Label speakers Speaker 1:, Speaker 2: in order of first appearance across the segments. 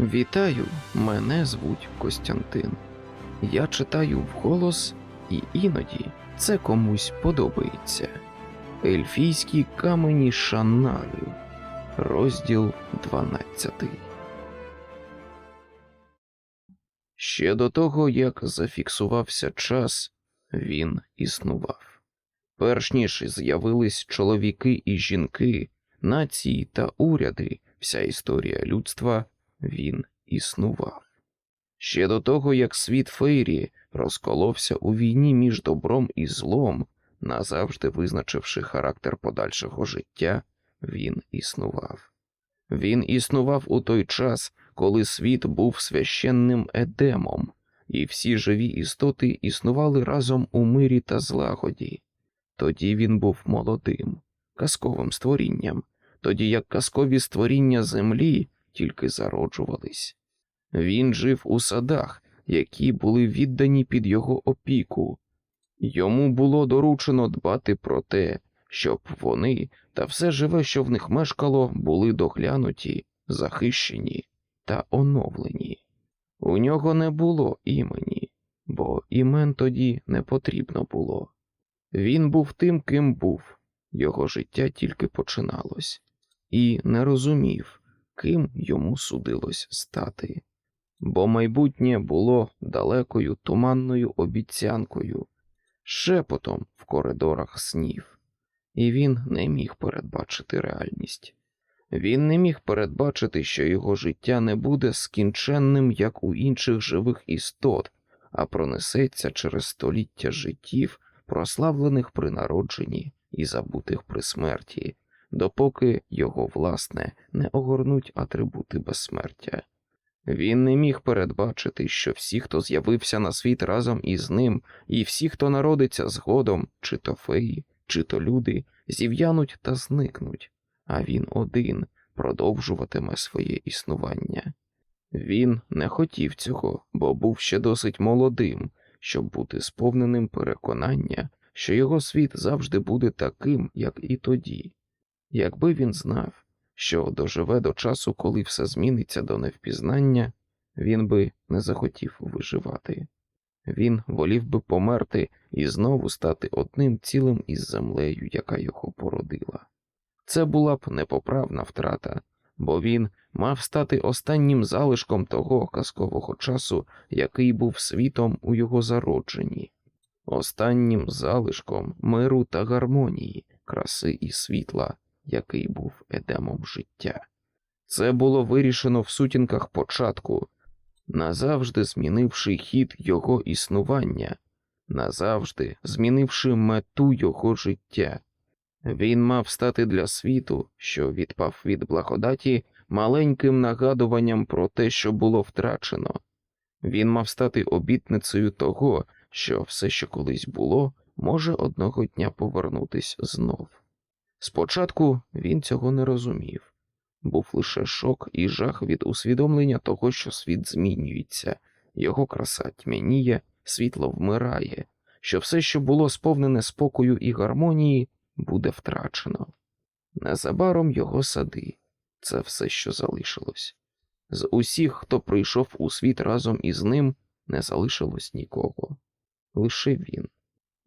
Speaker 1: Вітаю, мене звуть Костянтин. Я читаю вголос, і іноді це комусь подобається. Ельфійські камені Шаннарі, розділ 12. Ще до того, як зафіксувався час, він існував. Перш ніж з'явились чоловіки і жінки, нації та уряди, вся історія людства він існував. Ще до того, як світ Фейрі розколовся у війні між добром і злом, назавжди визначивши характер подальшого життя, він існував. Він існував у той час, коли світ був священним едемом, і всі живі істоти існували разом у мирі та злагоді. Тоді він був молодим, казковим створінням, тоді як казкові створіння землі тільки зароджувались. Він жив у садах, які були віддані під його опіку. Йому було доручено дбати про те, щоб вони та все живе, що в них мешкало, були доглянуті, захищені та оновлені. У нього не було імені, бо імен тоді не потрібно було. Він був тим, ким був, його життя тільки починалось, і не розумів, ким йому судилось стати, бо майбутнє було далекою туманною обіцянкою, шепотом в коридорах снів, і він не міг передбачити реальність. Він не міг передбачити, що його життя не буде скінченним, як у інших живих істот, а пронесеться через століття життів, прославлених при народженні і забутих при смерті, допоки його власне не огорнуть атрибути безсмертя. Він не міг передбачити, що всі, хто з'явився на світ разом із ним, і всі, хто народиться згодом, чи то феї, чи то люди, зів'януть та зникнуть, а він один продовжуватиме своє існування. Він не хотів цього, бо був ще досить молодим, щоб бути сповненим переконання, що його світ завжди буде таким, як і тоді. Якби він знав, що доживе до часу, коли все зміниться до невпізнання, він би не захотів виживати. Він волів би померти і знову стати одним цілим із землею, яка його породила. Це була б непоправна втрата, бо він мав стати останнім залишком того казкового часу, який був світом у його зародженні, останнім залишком миру та гармонії, краси і світла, який був едемом життя. Це було вирішено в сутінках початку, назавжди змінивши хід його існування, назавжди змінивши мету його життя. Він мав стати для світу, що відпав від благодаті, маленьким нагадуванням про те, що було втрачено. Він мав стати обітницею того, що все, що колись було, може одного дня повернутись знов. Спочатку він цього не розумів, був лише шок і жах від усвідомлення того, що світ змінюється, його краса тьмяніє, світло вмирає, що все, що було сповнене спокою і гармонії, буде втрачено. Незабаром його сади це все, що залишилось. З усіх, хто прийшов у світ разом із ним, не залишилось нікого, лише він.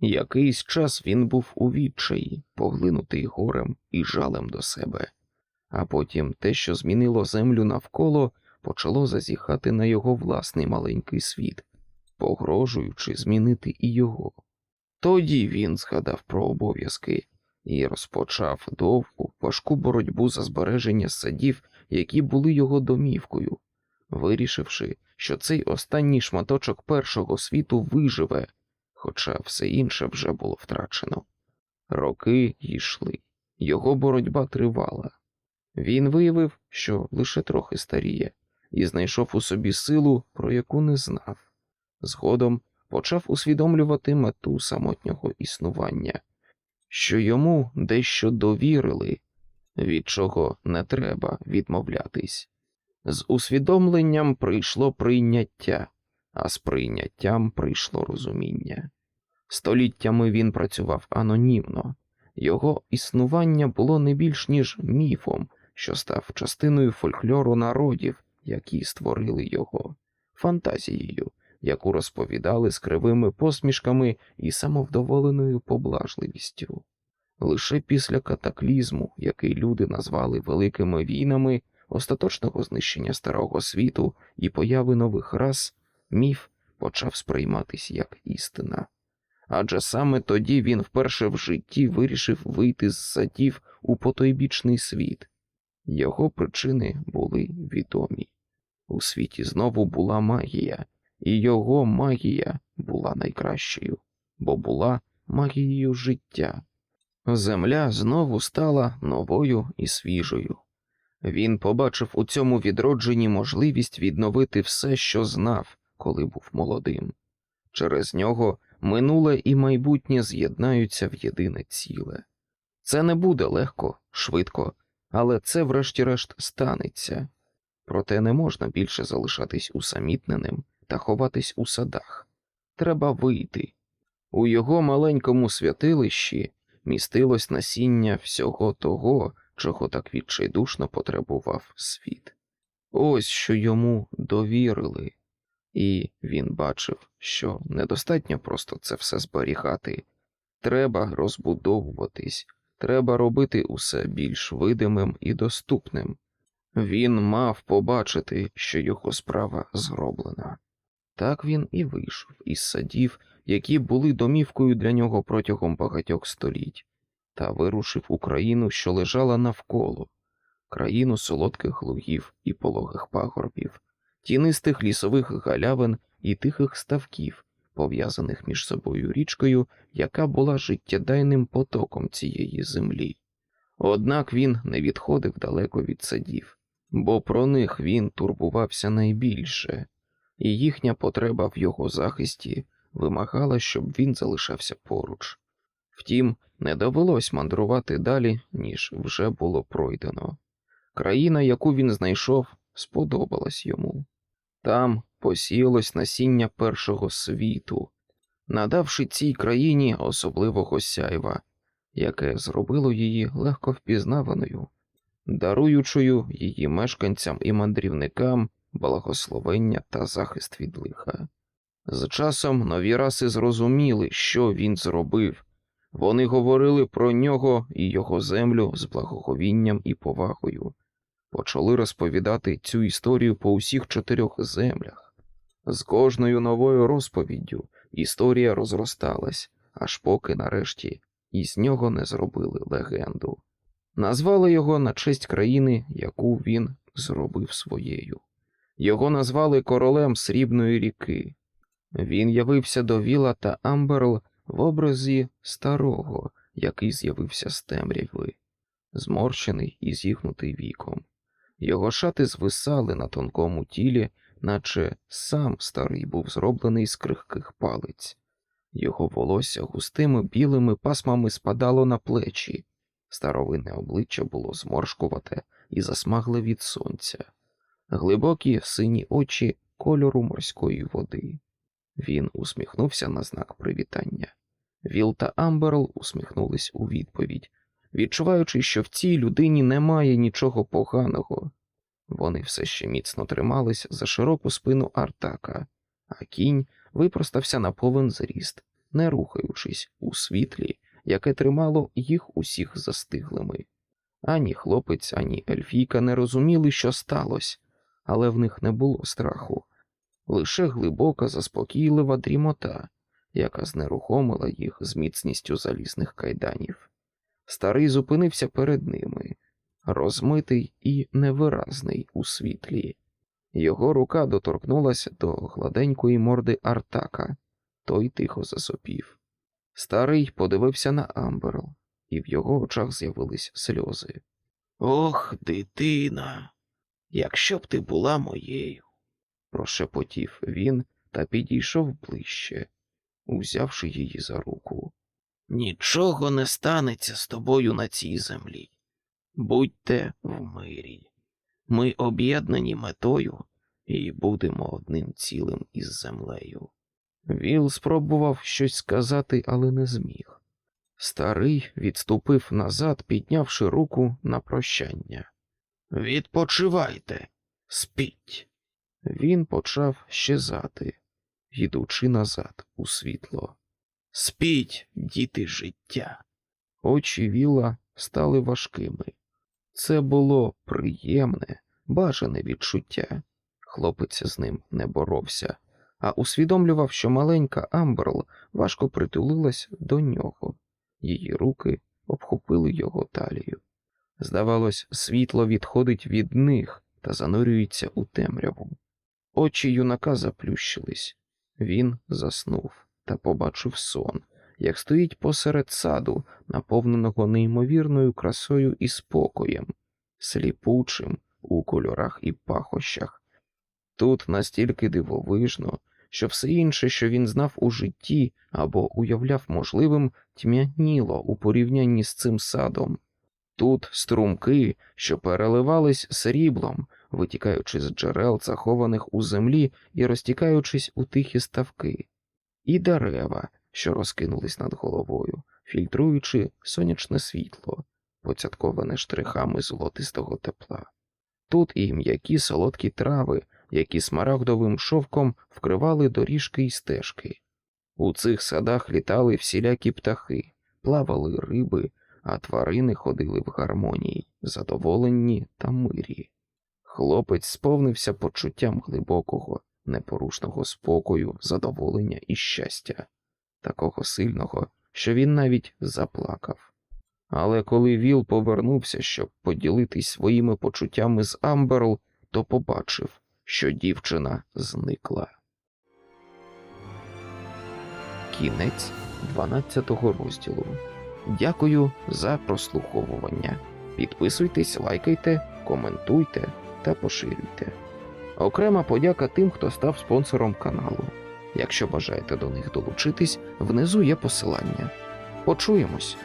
Speaker 1: Якийсь час він був у відчаї, поглинутий горем і жалем до себе, а потім те, що змінило землю навколо, почало зазіхати на його власний маленький світ, погрожуючи змінити і його. Тоді він згадав про обов'язки і розпочав довгу, важку боротьбу за збереження садів, які були його домівкою, вирішивши, що цей останній шматочок першого світу виживе, хоча все інше вже було втрачено. Роки йшли, його боротьба тривала. Він виявив, що лише трохи старіє, і знайшов у собі силу, про яку не знав. Згодом почав усвідомлювати мету самотнього існування, що йому дещо довірили, від чого не треба відмовлятись. З усвідомленням прийшло прийняття, а з прийняттям прийшло розуміння. Століттями він працював анонімно, його існування було не більш ніж міфом, що став частиною фольклору народів, які створили його, фантазією, яку розповідали з кривими посмішками і самовдоволеною поблажливістю. Лише після катаклізму, який люди назвали великими війнами, остаточного знищення старого світу і появи нових рас, міф почав сприйматись як істина. Адже саме тоді він вперше в житті вирішив вийти з садів у потойбічний світ. Його причини були відомі. У світі знову була магія, і його магія була найкращою, бо була магією життя. Земля знову стала новою і свіжою. Він побачив у цьому відродженні можливість відновити все, що знав, коли був молодим. Через нього минуле і майбутнє з'єднаються в єдине ціле. Це не буде легко, швидко, але це, врешті-решт, станеться. Проте не можна більше залишатись усамітненим та ховатись у садах. Треба вийти. У його маленькому святилищі містилось насіння всього того, чого так відчайдушно потребував світ. Ось що йому довірили, і він бачив, що недостатньо просто це все зберігати. Треба розбудовуватись, треба робити усе більш видимим і доступним. Він мав побачити, що його справа зроблена. Так він і вийшов із садів, які були домівкою для нього протягом багатьох століть, та вирушив у країну, що лежала навколо, країну солодких лугів і пологих пагорбів, тінистих лісових галявин і тихих ставків, пов'язаних між собою річкою, яка була життєдайним потоком цієї землі. Однак він не відходив далеко від садів, бо про них він турбувався найбільше, і їхня потреба в його захисті вимагала, щоб він залишався поруч. Втім, не довелось мандрувати далі, ніж вже було пройдено. Країна, яку він знайшов, сподобалась йому. Там посіялось насіння першого світу, надавши цій країні особливого сяйва, яке зробило її легко впізнаваною, даруючою її мешканцям і мандрівникам благословення та захист від лиха. З часом нові раси зрозуміли, що він зробив. Вони говорили про нього і його землю з благоговінням і повагою, почали розповідати цю історію по усіх чотирьох землях. З кожною новою розповіддю історія розросталась, аж поки нарешті із нього не зробили легенду. Назвали його на честь країни, яку він зробив своєю. Його назвали королем Срібної ріки. Він явився до Віла та Амберл в образі старого, який з'явився з темряви, зморщений і зігнутий віком. Його шати звисали на тонкому тілі, наче сам старий був зроблений з крихких палиць. Його волосся густими білими пасмами спадало на плечі, старовинне обличчя було зморшкувате і засмагле від сонця, глибокі сині очі кольору морської води. Він усміхнувся на знак привітання. Віл та Амберл усміхнулись у відповідь, відчуваючи, що в цій людині немає нічого поганого. Вони все ще міцно тримались за широку спину Артака, а кінь випростався на повен зріст, не рухаючись у світлі, яке тримало їх усіх застиглими. Ані хлопець, ані ельфійка не розуміли, що сталося, але в них не було страху, лише глибока, заспокійлива дрімота, яка знерухомила їх з міцністю залізних кайданів. Старий зупинився перед ними, розмитий і невиразний у світлі. Його рука доторкнулася до гладенької морди Артака, той тихо засопів. Старий подивився на Амберл, і в його очах з'явились сльози. Ох, дитина, якщо б ти була моєю, прошепотів він та підійшов ближче, узявши її за руку. Нічого не станеться з тобою на цій землі. Будьте в мирі. Ми об'єднані метою і будемо одним цілим із землею. Віл спробував щось сказати, але не зміг. Старий відступив назад, піднявши руку на прощання. Відпочивайте, Спіть. Він почав щезати, йдучи назад у світло. Спіть, діти життя. Очі Віла стали важкими. Це було приємне, бажане відчуття. Хлопець з ним не боровся, а усвідомлював, що маленька Амберл важко притулилась до нього. Її руки обхопили його талію. Здавалось, світло відходить від них та занурюється у темряву. Очі юнака заплющились. Він заснув та побачив сон, як стоїть посеред саду, наповненого неймовірною красою і спокоєм, сліпучим у кольорах і пахощах. Тут настільки дивовижно, що все інше, що він знав у житті або уявляв можливим, тьмяніло у порівнянні з цим садом. Тут струмки, що переливались сріблом, витікаючи з джерел, захованих у землі і розтікаючись у тихі ставки, і дерева, що розкинулись над головою, фільтруючи сонячне світло, поцятковане штрихами золотистого тепла. Тут і м'які солодкі трави, які смарагдовим шовком вкривали доріжки й стежки. У цих садах літали всілякі птахи, плавали риби, а тварини ходили в гармонії, задоволені та мирі. Хлопець сповнився почуттям глибокого, непорушного спокою, задоволення і щастя, такого сильного, що він навіть заплакав. Але коли Віл повернувся, щоб поділитись своїми почуттями з Амберл, то побачив, що дівчина зникла. Кінець 12 розділу. Дякую за прослуховування. Підписуйтесь, лайкайте, коментуйте та поширюйте. Окрема подяка тим, хто став спонсором каналу. Якщо бажаєте до них долучитись, внизу є посилання. Почуємось!